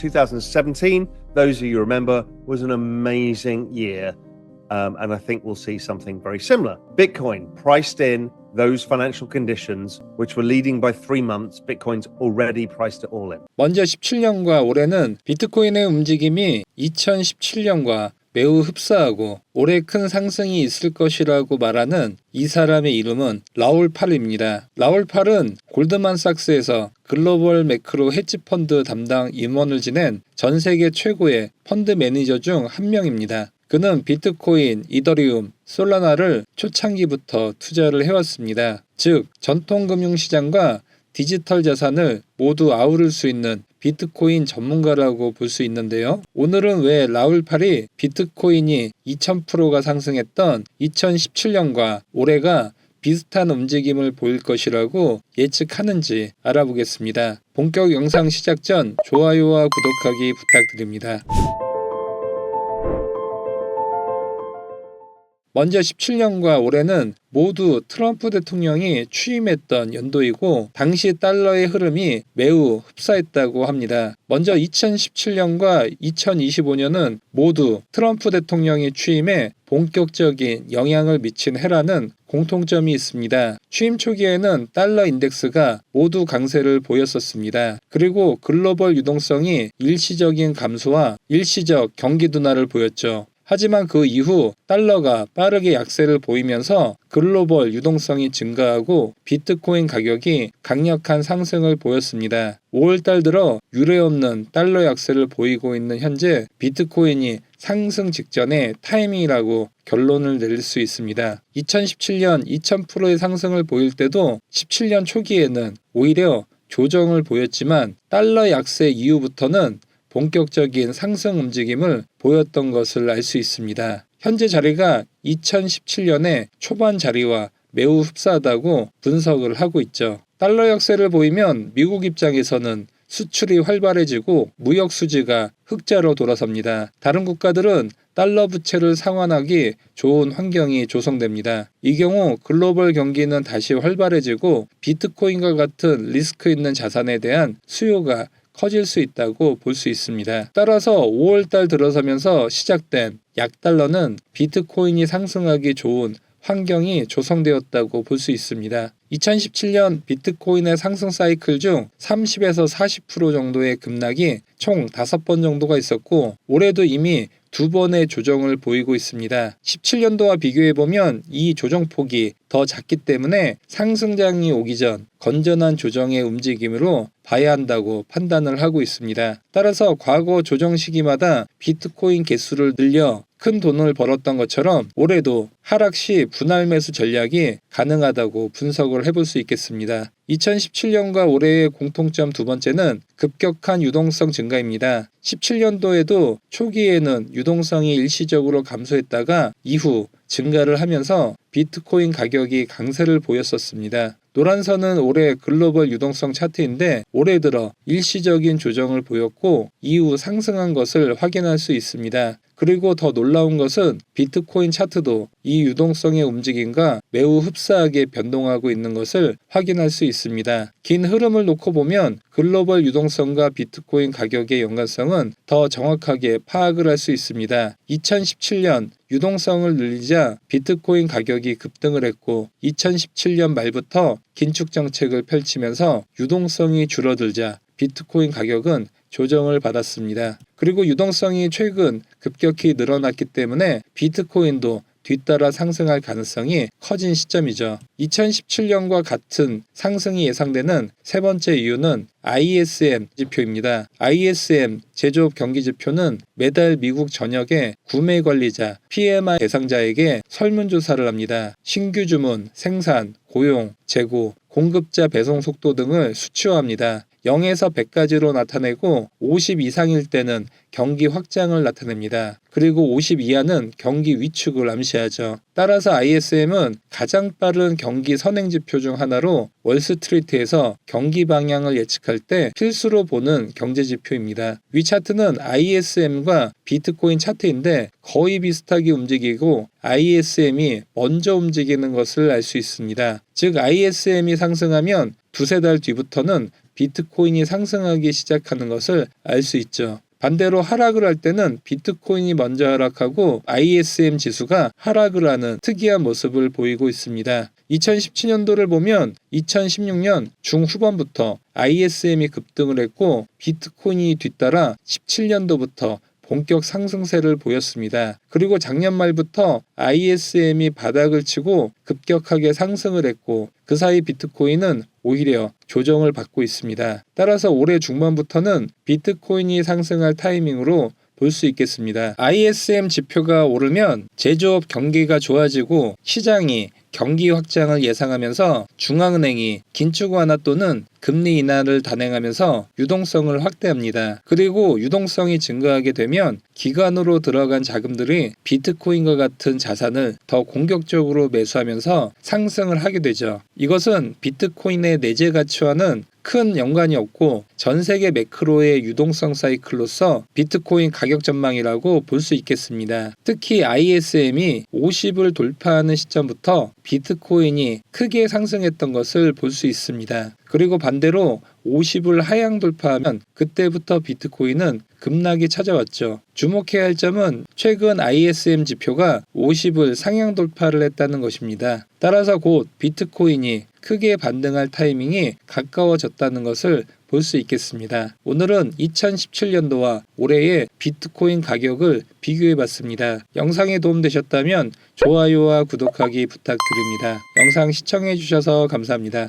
2017, those of you remember, was an amazing year. Um, and I think we'll see something very similar. Bitcoin priced in those financial conditions, which were leading by three months. Bitcoin's already priced it all in. 먼저 17년과 올해는 비트코인의 움직임이 2017년과 매우 흡사하고 올해 큰 상승이 있을 것이라고 말하는 이 사람의 이름은 라울 팔입니다. 라울 팔은 골드만삭스에서 글로벌 매크로 헤지 펀드 담당 임원을 지낸 전 세계 최고의 펀드 매니저 중 한 명입니다. 그는 비트코인, 이더리움, 솔라나를 초창기부터 투자를 해왔습니다. 즉, 전통 금융시장과 디지털 자산을 모두 아우를 수 있는 비트코인 전문가라고 볼 수 있는데요. 오늘은 왜 라울팔이 비트코인이 2000%가 상승했던 2017년과 올해가 비슷한 움직임을 보일 것이라고 예측하는지 알아보겠습니다. 본격 영상 시작 전 좋아요와 구독하기 부탁드립니다. 먼저 17년과 올해는 모두 트럼프 대통령이 취임했던 연도이고 당시 달러의 흐름이 매우 흡사했다고 합니다. 먼저 2017년과 2025년은 모두 트럼프 대통령이 취임해 본격적인 영향을 미친 해라는 공통점이 있습니다. 취임 초기에는 달러 인덱스가 모두 강세를 보였었습니다. 그리고 글로벌 유동성이 일시적인 감소와 일시적 경기 둔화를 보였죠. 하지만 그 이후 달러가 빠르게 약세를 보이면서 글로벌 유동성이 증가하고 비트코인 가격이 강력한 상승을 보였습니다. 5월달 들어 유례 없는 달러 약세를 보이고 있는 현재 비트코인이 상승 직전의 타이밍이라고 결론을 내릴 수 있습니다. 2017년 2000%의 상승을 보일 때도 17년 초기에는 오히려 조정을 보였지만 달러 약세 이후부터는 본격적인 상승 움직임을 보였던 것을 알 수 있습니다. 현재 자리가 2017년의 초반 자리와 매우 흡사하다고 분석을 하고 있죠. 달러 약세를 보이면 미국 입장에서는 수출이 활발해지고 무역 수지가 흑자로 돌아섭니다. 다른 국가들은 달러 부채를 상환하기 좋은 환경이 조성됩니다. 이 경우 글로벌 경기는 다시 활발해지고 비트코인과 같은 리스크 있는 자산에 대한 수요가 커질 수 있다고 볼 수 있습니다. 따라서 5월달 들어서면서 시작된 약달러는 비트코인이 상승하기 좋은 환경이 조성되었다고 볼 수 있습니다. 2017년 비트코인의 상승 사이클 중 30에서 40% 정도의 급락이 총 5번 정도가 있었고 올해도 이미 두 번의 조정을 보이고 있습니다. 17년도와 비교해보면 이 조정폭이 더 작기 때문에 상승장이 오기 전 건전한 조정의 움직임으로 봐야 한다고 판단을 하고 있습니다. 따라서 과거 조정 시기마다 비트코인 개수를 늘려 큰 돈을 벌었던 것처럼 올해도 하락 시 분할 매수 전략이 가능하다고 분석을 해볼 수 있겠습니다. 2017년과 올해의 공통점 두 번째는 급격한 유동성 증가입니다. 17년도에도 초기에는 유동성이 일시적으로 감소했다가 이후 증가를 하면서 비트코인 가격이 강세를 보였었습니다. 노란 선은 올해 글로벌 유동성 차트인데 올해 들어 일시적인 조정을 보였고 이후 상승한 것을 확인할 수 있습니다. 그리고 더 놀라운 것은 비트코인 차트도 이 유동성의 움직임과 매우 흡사하게 변동하고 있는 것을 확인할 수 있습니다. 긴 흐름을 놓고 보면 글로벌 유동성과 비트코인 가격의 연관성은 더 정확하게 파악을 할 수 있습니다. 2017년 유동성을 늘리자 비트코인 가격이 급등을 했고 2017년 말부터 긴축 정책을 펼치면서 유동성이 줄어들자 비트코인 가격은 조정을 받았습니다. 그리고 유동성이 최근 급격히 늘어났기 때문에 비트코인도 뒤따라 상승할 가능성이 커진 시점이죠. 2017년과 같은 상승이 예상되는 세 번째 이유는 ISM 지표입니다. ISM 제조업 경기 지표는 매달 미국 전역의 구매 관리자 PMI 대상자에게 설문조사를 합니다. 신규 주문, 생산, 고용, 재고, 공급자 배송 속도 등을 수치화합니다. 0에서 100까지로 나타내고 50 이상일 때는 경기 확장을 나타냅니다. 그리고 50 이하는 경기 위축을 암시하죠. 따라서 ISM은 가장 빠른 경기 선행 지표 중 하나로 월스트리트에서 경기 방향을 예측할 때 필수로 보는 경제 지표입니다. 위 차트는 ISM과 비트코인 차트인데 거의 비슷하게 움직이고 ISM이 먼저 움직이는 것을 알 수 있습니다. 즉 ISM이 상승하면 두세 달 뒤부터는 비트코인이 상승하기 시작하는 것을 알 수 있죠. 반대로 하락을 할 때는 비트코인이 먼저 하락하고 ISM 지수가 하락을 하는 특이한 모습을 보이고 있습니다. 2017년도를 보면 2016년 중후반부터 ISM이 급등을 했고 비트코인이 뒤따라 17년도부터 본격 상승세를 보였습니다. 그리고 작년 말부터 ISM이 바닥을 치고 급격하게 상승을 했고 그 사이 비트코인은 오히려 조정을 받고 있습니다. 따라서 올해 중반부터는 비트코인이 상승할 타이밍으로 볼 수 있겠습니다. ISM 지표가 오르면 제조업 경기가 좋아지고 시장이 경기 확장을 예상하면서 중앙은행이 긴축 완화 또는 금리 인하를 단행하면서 유동성을 확대합니다. 그리고 유동성이 증가하게 되면 기관으로 들어간 자금들이 비트코인과 같은 자산을 더 공격적으로 매수하면서 상승을 하게 되죠. 이것은 비트코인의 내재 가치와는 큰 연관이 없고 전 세계 매크로의 유동성 사이클로서 비트코인 가격 전망이라고 볼 수 있겠습니다. 특히 ISM이 50을 돌파하는 시점부터 비트코인이 크게 상승했던 것을 볼 수 있습니다. 그리고 반대로 50을 하향 돌파하면 그때부터 비트코인은 급락이 찾아왔죠. 주목해야 할 점은 최근 ISM 지표가 50을 상향 돌파를 했다는 것입니다. 따라서 곧 비트코인이 크게 반등할 타이밍이 가까워졌다는 것을 볼 수 있겠습니다. 오늘은 2017년도와 올해의 비트코인 가격을 비교해 봤습니다. 영상에 도움되셨다면 좋아요와 구독하기 부탁드립니다. 영상 시청해 주셔서 감사합니다.